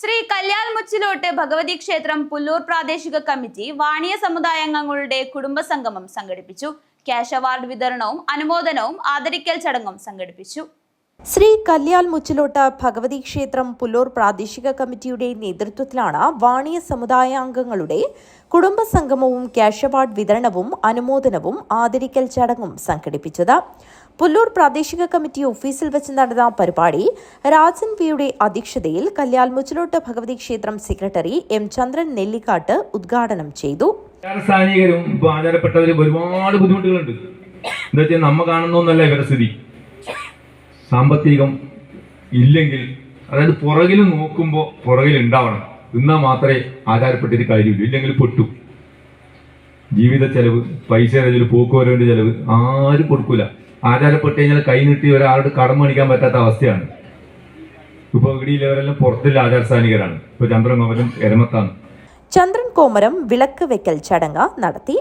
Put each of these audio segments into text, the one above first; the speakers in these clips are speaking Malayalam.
ശ്രീ കല്യാൽ മുച്ചിലോട്ട് ഭഗവതി ക്ഷേത്രം പുല്ലൂർ പ്രാദേശിക കമ്മിറ്റി വാണിയ സമുദായാംഗങ്ങളുടെ കുടുംബസംഗമം സംഘടിപ്പിച്ചു. ക്യാഷ് അവാർഡ് വിതരണവും അനുമോദനവും ആദരിക്കൽ ചടങ്ങും സംഘടിപ്പിച്ചു. ശ്രീ കല്യാൽ മുച്ചിലോട്ട് ഭഗവതി ക്ഷേത്രം പുല്ലൂർ പ്രാദേശിക കമ്മിറ്റിയുടെ നേതൃത്വത്തിലാണ് വാണിയ സമുദായാംഗങ്ങളുടെ കുടുംബസംഗമവും ക്യാഷ് അവാർഡ് വിതരണവും അനുമോദനവും ആദരിക്കൽ ചടങ്ങും സംഘടിപ്പിച്ചത്. പുല്ലൂർ പ്രാദേശിക കമ്മിറ്റി ഓഫീസിൽ വെച്ച് നടന്ന പരിപാടി രാജൻ പിയുടെ അധ്യക്ഷതയിൽ കല്യാൽ മുച്ചിലോട്ട് ഭഗവതി ക്ഷേത്രം സെക്രട്ടറി എം ചന്ദ്രൻ നെല്ലിക്കാട്ട് ഉദ്ഘാടനം ചെയ്തു. ഒരുപാട് ബുദ്ധിമുട്ടുകളുണ്ട്. എന്താ വെച്ചാൽ നമ്മ കാണുന്നൊന്നല്ല ഇവരുടെ സ്ഥിതി. സാമ്പത്തികം ഇല്ലെങ്കിൽ അതായത് പുറകിൽ നോക്കുമ്പോൾ പുറകിൽ ഉണ്ടാവണം. എന്നാൽ മാത്രമേ ആചാരപ്പെട്ടിട്ട് കാര്യമില്ല. ഇല്ലെങ്കിൽ പൊട്ടു. ജീവിത ചെലവ് പൈസയുടെ ചെലവ് പോക്കുവരവിന്റെ ചെലവ് ആരും കൊടുക്കൂല. ആചാരപ്പെട്ട് കഴിഞ്ഞാൽ കൈ നീട്ടി ഒരാളുടെ കടം മേടിക്കാൻ പറ്റാത്ത അവസ്ഥയാണ്. ഇപ്പൊ ഇവിടെയുള്ളവരെല്ലാം പുറത്തുള്ള ആചാരസ്ഥാനികരാണ് ഇപ്പൊ കോമരം എരമത്താണ്. ചന്ദ്രൻ കോമരം വിളക്ക് വെക്കൽ ചടങ്ങ് നടത്തി.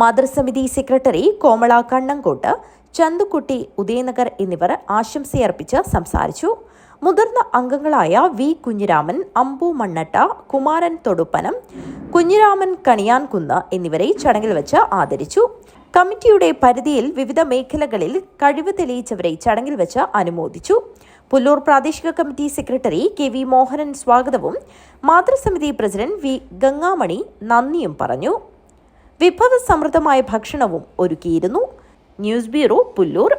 മാതൃസമിതി സെക്രട്ടറി കോമള കണ്ണങ്കോട്ട് ചന്തുക്കുട്ടി ഉദയനഗർ എന്നിവർ ആശംസയർപ്പിച്ച് സംസാരിച്ചു. മുതിർന്ന അംഗങ്ങളായ വി കുഞ്ഞിരാമൻ അമ്പു മണ്ണട്ട കുമാരൻ തൊടുപ്പനം കുഞ്ഞിരാമൻ കണിയാൻകുന്ന് എന്നിവരെ ചടങ്ങിൽ വെച്ച് ആദരിച്ചു. കമ്മിറ്റിയുടെ പരിധിയിൽ വിവിധ മേഖലകളിൽ കഴിവ് തെളിയിച്ചവരെ ചടങ്ങിൽ വെച്ച് അനുമോദിച്ചു. പുല്ലൂർ പ്രാദേശിക committee secretary K V Mohanan സ്വാഗതവും മാതൃസമിതി പ്രസിഡന്റ് വി ഗംഗാമണി നന്ദിയും പറഞ്ഞു. വിഭവസമൃദ്ധമായ ഭക്ഷണവും ഒരുക്കിയിരുന്നു. News bureau Pullur.